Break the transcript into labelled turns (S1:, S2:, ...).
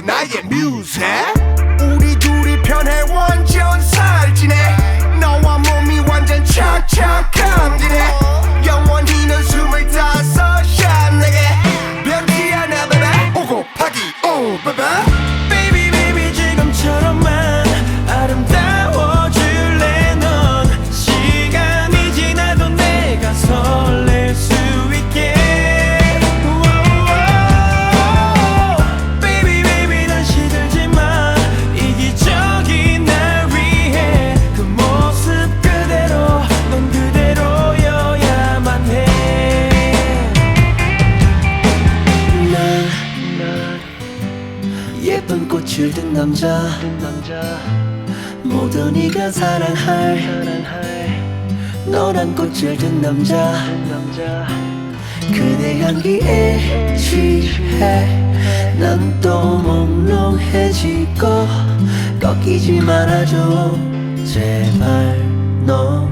S1: Naje Music. 꽃을 든 남자. 모두 네가 사랑할 너란 꽃을 든 남자. 그대 향기에 취해 난 또 몽롱해지고 꺾이지 말아줘. 제발 너